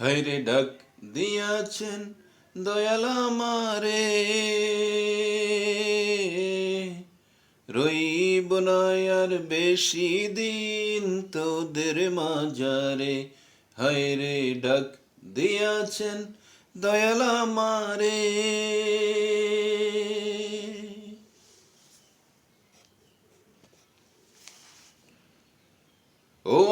হাইরে ডাক দিয়াছেন দয়াল আমারে। রইব আর বেশি দিন তোদের মাজারে। হাইরে ডাক দিয়াছেন দয়াল আমারে।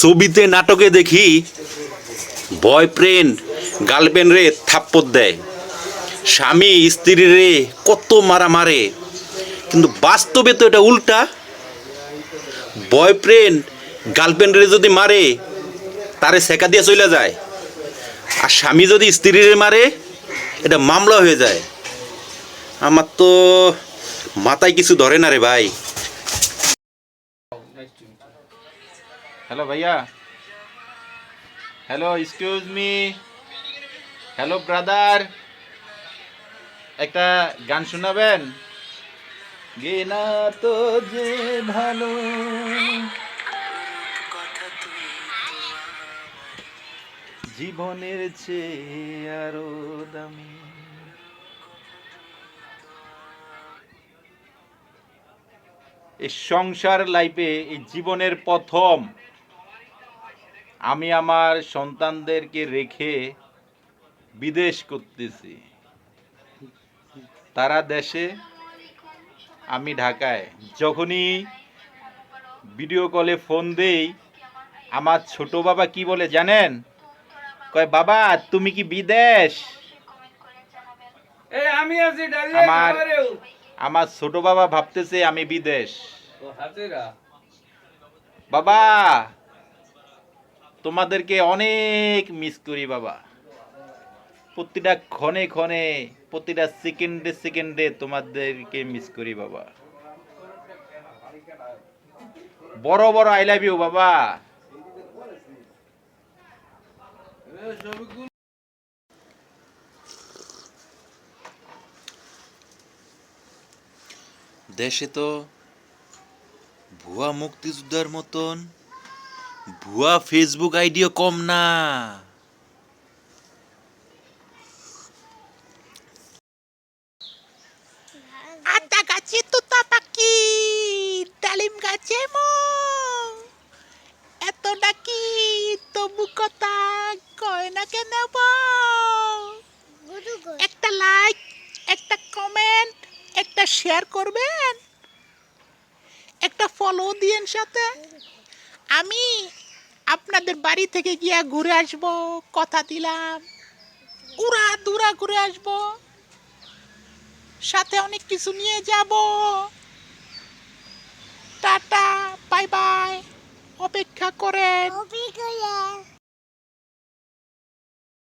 ছবিতে নাটকে দেখি বয়ফ্রেন্ড, গার্লফ্রেন্ড রে থাপ্পড় দেয়। স্বামী, স্ত্রী রে কত মারা মারে। কিন্তু বাস্তবে তো এটা উল্টা। বয়ফ্রেন্ড, গার্লফ্রেন্ড রে যদি মারে, তারে সেকা দিয়ে চলে যায়। আর স্বামী যদি স্ত্রীরে মারে, এটা মামলা হয়ে যায়। আমার তো মাথায় কিছু ধরে না রে ভাই। হ্যালো ভাইয়া hello excuse me hello brother একটা গান শোনাবেন গেনা তো যে ভালো জীবনের চেয়ে আরও দামি এই সংসার লাইফে এই জীবনের প্রথম আমি আমার সন্তানদেরকে রেখে বিদেশ করতেছি। তারা দেশে আমি ঢাকায়। যখনই ভিডিও কলে ফোন দেই আমার ছোট বাবা কি বলে জানেন? কয় বাবা তুমি কি বিদেশ? আমি আছি আমার- আমার ছোট বাবা ভাবতেছে আমি বিদেশ। বাবা তোমাদেরকে অনেক মিস করি বাবা। প্রতিটা ক্ষণে ক্ষণে, প্রতিটা সেকেন্ডে সেকেন্ডে তোমাদেরকে মিস করি বাবা। বড় বড় আই লাভ ইউ বাবা। দেশে তো ভুয়া মুক্তিযোদ্ধার মতন ভুয়া ফেসবুক আইডিও কম না। আতা গাছে তোতা পাখি, ডালিম গাছে মৌ এত ডাকি তবু কথা কয় না কেন একটা লাইক একটা কমেন্ট একটা শেয়ার করবেন, একটা ফলো দিয়েন সাথে। আমি আপনাদের বাড়ি থেকে গিয়া ঘুরে আসব, কথা দিলাম। উড়া দূরা ঘুরে আসব। সাথে অনেক কিছু নিয়ে যাব। Tata, bye bye. অপেক্ষা করেন।